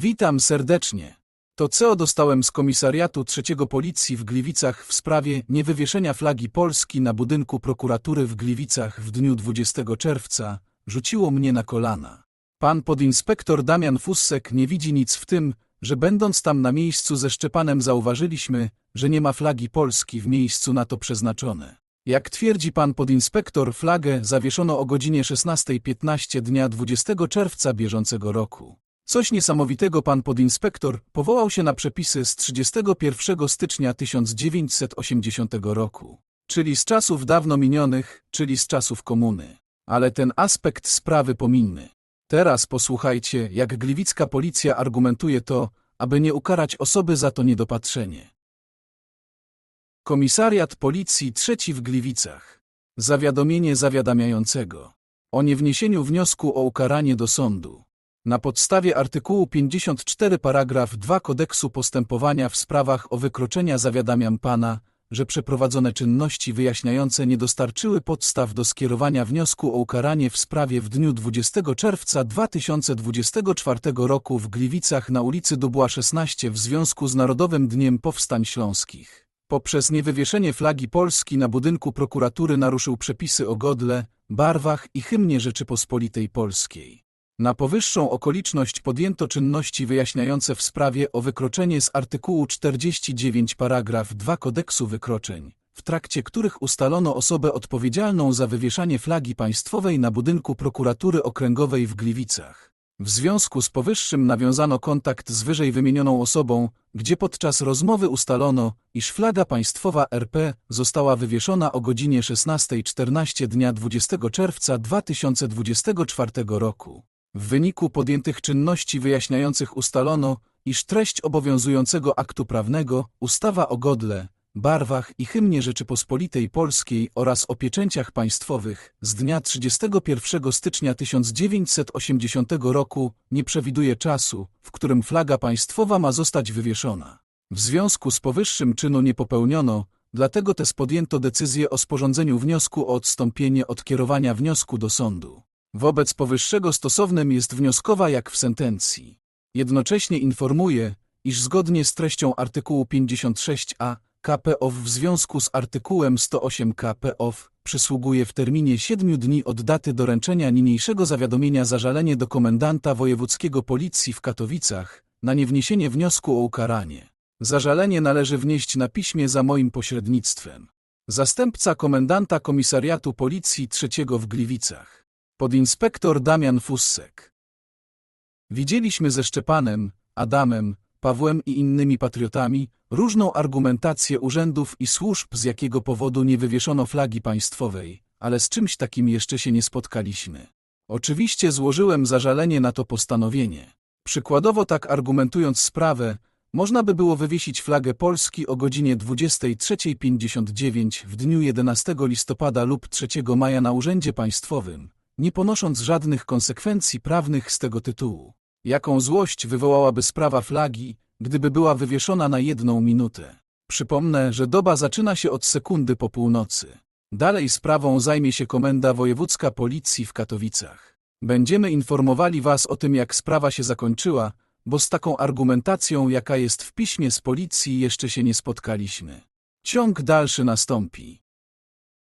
Witam serdecznie. To CO dostałem z komisariatu trzeciego policji w Gliwicach w sprawie niewywieszenia flagi Polski na budynku prokuratury w Gliwicach w dniu 20 czerwca. Rzuciło mnie na kolana. Pan podinspektor Damian Fussek nie widzi nic w tym, że będąc tam na miejscu ze Szczepanem zauważyliśmy, że nie ma flagi Polski w miejscu na to przeznaczone. Jak twierdzi pan podinspektor, flagę zawieszono o godzinie 16.15 dnia 20 czerwca bieżącego roku. Coś niesamowitego pan podinspektor powołał się na przepisy z 31 stycznia 1980 roku, czyli z czasów dawno minionych, czyli z czasów komuny. Ale ten aspekt sprawy pominny. Teraz posłuchajcie, jak gliwicka policja argumentuje to, aby nie ukarać osoby za to niedopatrzenie. Komisariat Policji trzeci w Gliwicach. Zawiadomienie zawiadamiającego o niewniesieniu wniosku o ukaranie do sądu. Na podstawie artykułu 54 paragraf 2 Kodeksu Postępowania w sprawach o wykroczenia zawiadamiam pana, że przeprowadzone czynności wyjaśniające nie dostarczyły podstaw do skierowania wniosku o ukaranie w sprawie w dniu 20 czerwca 2024 roku w Gliwicach na ulicy Dubła 16 w związku z Narodowym Dniem Powstań Śląskich. Poprzez niewywieszenie flagi Polski na budynku prokuratury naruszył przepisy o godle, barwach i hymnie Rzeczypospolitej Polskiej. Na powyższą okoliczność podjęto czynności wyjaśniające w sprawie o wykroczenie z artykułu 49 paragraf 2 Kodeksu Wykroczeń, w trakcie których ustalono osobę odpowiedzialną za wywieszanie flagi państwowej na budynku prokuratury okręgowej w Gliwicach. W związku z powyższym nawiązano kontakt z wyżej wymienioną osobą, gdzie podczas rozmowy ustalono, iż flaga państwowa RP została wywieszona o godzinie 16.14 dnia 20 czerwca 2024 roku. W wyniku podjętych czynności wyjaśniających ustalono, iż treść obowiązującego aktu prawnego, ustawa o godle, barwach i hymnie Rzeczypospolitej Polskiej oraz o pieczęciach państwowych z dnia 31 stycznia 1980 roku nie przewiduje czasu, w którym flaga państwowa ma zostać wywieszona. W związku z powyższym czynu nie popełniono, dlatego też podjęto decyzję o sporządzeniu wniosku o odstąpienie od kierowania wniosku do sądu. Wobec powyższego stosownym jest wnioskowa jak w sentencji. Jednocześnie informuje, iż zgodnie z treścią artykułu 56a KPOW w związku z artykułem 108 KPOW przysługuje w terminie 7 dni od daty doręczenia niniejszego zawiadomienia zażalenie do komendanta wojewódzkiego policji w Katowicach na niewniesienie wniosku o ukaranie. Zażalenie należy wnieść na piśmie za moim pośrednictwem. Zastępca komendanta komisariatu policji trzeciego w Gliwicach. Podinspektor Damian Fussek. Widzieliśmy ze Szczepanem, Adamem, Pawłem i innymi patriotami różną argumentację urzędów i służb, z jakiego powodu nie wywieszono flagi państwowej, ale z czymś takim jeszcze się nie spotkaliśmy. Oczywiście złożyłem zażalenie na to postanowienie. Przykładowo tak argumentując sprawę, można by było wywiesić flagę Polski o godzinie 23.59 w dniu 11 listopada lub 3 maja na Urzędzie Państwowym, nie ponosząc żadnych konsekwencji prawnych z tego tytułu. Jaką złość wywołałaby sprawa flagi, gdyby była wywieszona na jedną minutę. Przypomnę, że doba zaczyna się od sekundy po północy. Dalej sprawą zajmie się Komenda Wojewódzka Policji w Katowicach. Będziemy informowali Was o tym, jak sprawa się zakończyła, bo z taką argumentacją, jaka jest w piśmie z policji, jeszcze się nie spotkaliśmy. Ciąg dalszy nastąpi.